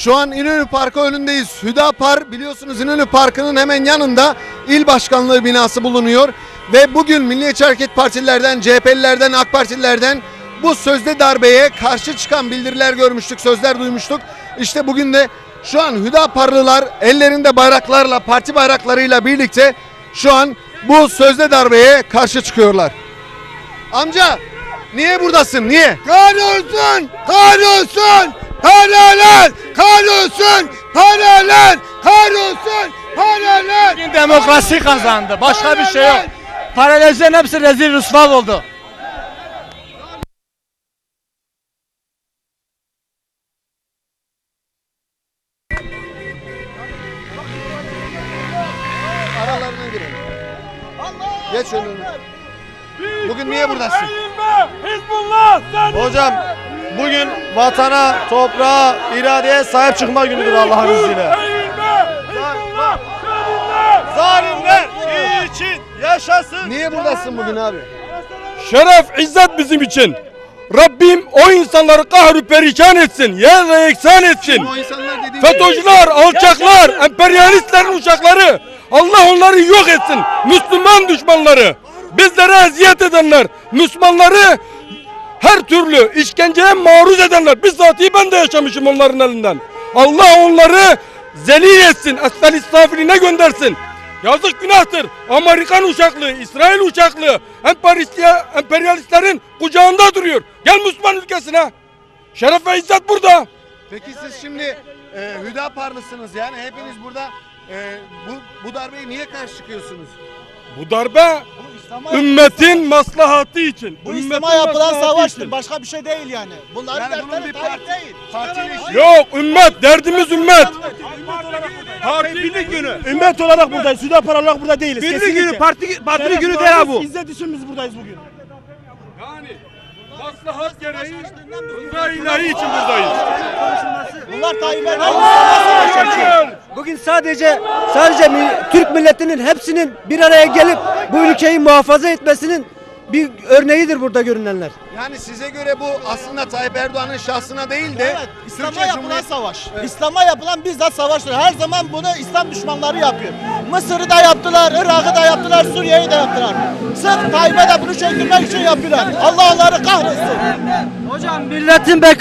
Şu an İnönü Parkı önündeyiz. Hüdapar biliyorsunuz İnönü Parkı'nın hemen yanında il başkanlığı binası bulunuyor. Ve bugün Milliyetçi Hareket Partililerden, CHP'lilerden, AK Partililerden bu sözde darbeye karşı çıkan bildiriler görmüştük, sözler duymuştuk. İşte bugün de şu an Hüdaparlılar ellerinde bayraklarla, parti bayraklarıyla birlikte şu an bu sözde darbeye karşı çıkıyorlar. Amca niye buradasın? Niye? Kahrolsun! Kahrolsun! Paralar! Kahrolsun! Paralar! Kahrolsun! Paralar! Bugün demokrasi kazandı. Başka bir şey yok. Paralelcilerin hepsi rezil rüsva oldu. Aralarına girelim. Geç önüne. Bugün niye buradasın? Hocam bugün vatana, toprağa, iradeye sahip çıkma günüdür Allah'ın izniyle. Zalimler iyi için yaşasın. Niye buradasın bugün abi? Şeref, izzet bizim için. Rabbim o insanları kahru perişan etsin, yerle eksan etsin. O insanlar dediğin FETÖ'cüler, alçaklar, emperyalistlerin uçakları. Allah onları yok etsin. Müslüman düşmanları. Bizlere eziyet edenler, Müslümanları her türlü işkenceye maruz edenler. Bizzatihi ben de yaşamışım onların elinden. Allah onları zelil etsin, esfel safiline göndersin. Yazık günahtır. Amerikan uçaklı, İsrail uçaklı, emperyalistler- emperyalistlerin kucağında duruyor. Gel Müslüman ülkesine. Şeref ve izzet burada. Peki siz şimdi e, Hüdaparlısınız yani hepiniz burada e, bu, bu darbeye niye karşı çıkıyorsunuz? Bu darbe ümmetin maslahatı için. Bu İslam'a yapılan savaştır. Başka bir şey değil yani. Bunların Yani dertleri parti, değil. Yok ümmet, derdimiz ümmet. Birlik günü. Ümmet olarak buradayız. Südapar olarak burada değiliz. Birlik günü, parti, partili günü değil ha bu. İzzet için biz buradayız bugün. Yani maslahat gereği rıza ilahi için buradayız. Bunlar Tayyip Erdoğan'ın Bugün sadece sadece Türk milletinin hepsinin bir araya gelip bu ülkeyi muhafaza etmesinin bir örneğidir burada görünenler. Yani size göre bu aslında Tayyip Erdoğan'ın şahsına değil de Evet, İslam'a Türkiye yapılan Cumhuriyeti savaş. İslam'a yapılan bizzat savaştır. Her zaman bunu İslam düşmanları yapıyor. Mısır'ı da yaptılar, Irak'ı da yaptılar, Suriye'yi de yaptılar. Sırf Tayyip'e de bunu çektirmek için yapıyorlar. Allah onları kahretsin. Hocam milletin bek